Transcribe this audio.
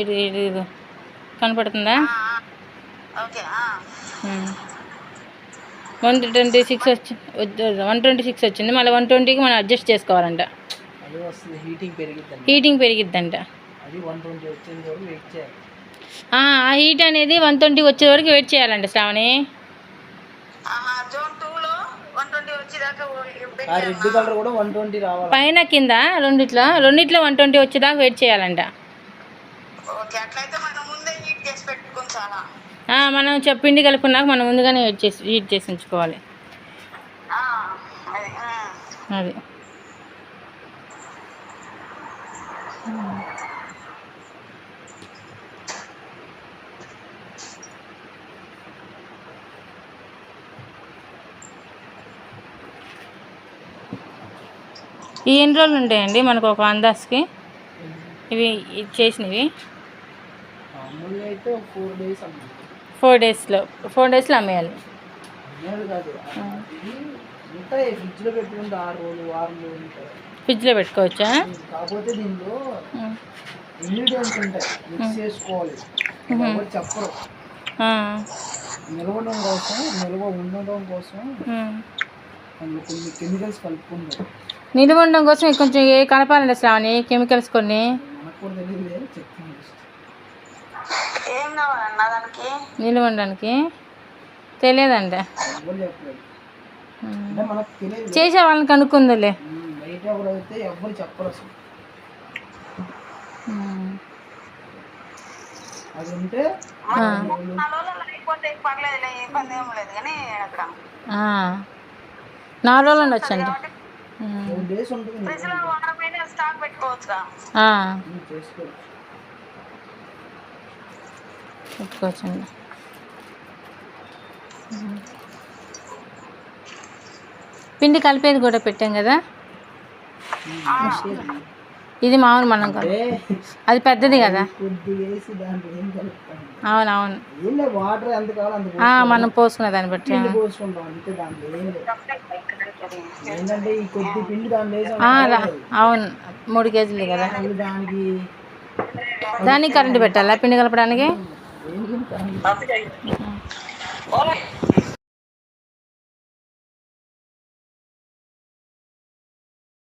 ఇది ఇది ఇది కనపడుతుందా. వన్ ట్వంటీ సిక్స్ వచ్చి వన్ ట్వంటీ సిక్స్ వచ్చింది. మళ్ళీ వన్ ట్వంటీకి మనం అడ్జస్ట్ చేసుకోవాలంట. అది వస్తుంది. హీటింగ్ పెరిగిద్దంట. ఆ హీట్ అనేది వన్ ట్వంటీ వచ్చే వరకు వెయిట్ చేయాలంట శ్రావణి. రెడ్ కలర్ కూడా వన్ ట్వంటీ రావాలి? పైన కింద రెండిట్లో రెండిట్లో వన్ ట్వంటీ వచ్చేదాకా వెయిట్ చేయాలంట. మనం ముందే హీట్ చేసి పెట్టుకుని చాలా. ఆ, మనం చె- పిండి కలుపుకున్నాక మనం ముందుగానే హీట్ చేసి హీట్ చేసి ఉంచుకోవాలి. ఆ, అది, ఈ ఎన్ని రోజులు ఉంటాయండి మనకు ఒక అందాజ్కి ఇవి ఇది చేసినవి? ఫోర్ డేస్లో ఫోర్ డేస్లో అమ్మేయాలి. ఫ్రిడ్జ్లో పెట్టుకోవచ్చా? కాకపోతే దీనిలో ఉం. ఇంగ్రీడియంట్స్ ఉంటాయి. మిక్స్ చేసుకోవాలి. ఎవరు చెప్పరు. నిలవడం కోసం నిల్వ ఉండడం కోసం. అందులో కొన్ని కెమికల్స్ కలుపుకుంటారు. నిలువ ఉండడం కోసం కొంచెం ఏ కలపాలండి శ్రావణి కెమికల్స్ కొన్ని. మనకు కూడా తెలియదు కానీ చెప్తాను just. ఏం కావాలన్నా దానికి నిలువ ఉండడానికి తెలియదండి. ఎవరు చెప్పలేదు. అంటే మనకు తెలియదు. చేసే వాళ్ళని కనుక్కుందిలే. ఉమ్, బయట ఎవరైతే ఎవరు చెప్పరు అసలు. ఉం. అది ఉంటే ఆ. నాలుగు రోజులు అయిపోతే పర్లేదులే ఏ ఇబ్బంది ఏం లేదు కానీ అక్కడ. ఆ. నాలుగు రోజులు ఉండొచ్చండి. పెట్టుకోవచ్చండి. పిండి కలిపేది కూడా పెట్టాం కదా? ఇది మామూలు మనం అది పెద్దది కదా. అవునవును. మనం పోసుకునే దాన్ని బట్టి అవును. మూడు కేజీలు కదా. దానికి కరెంట్ పెట్టాలా పిండి కలపడానికి?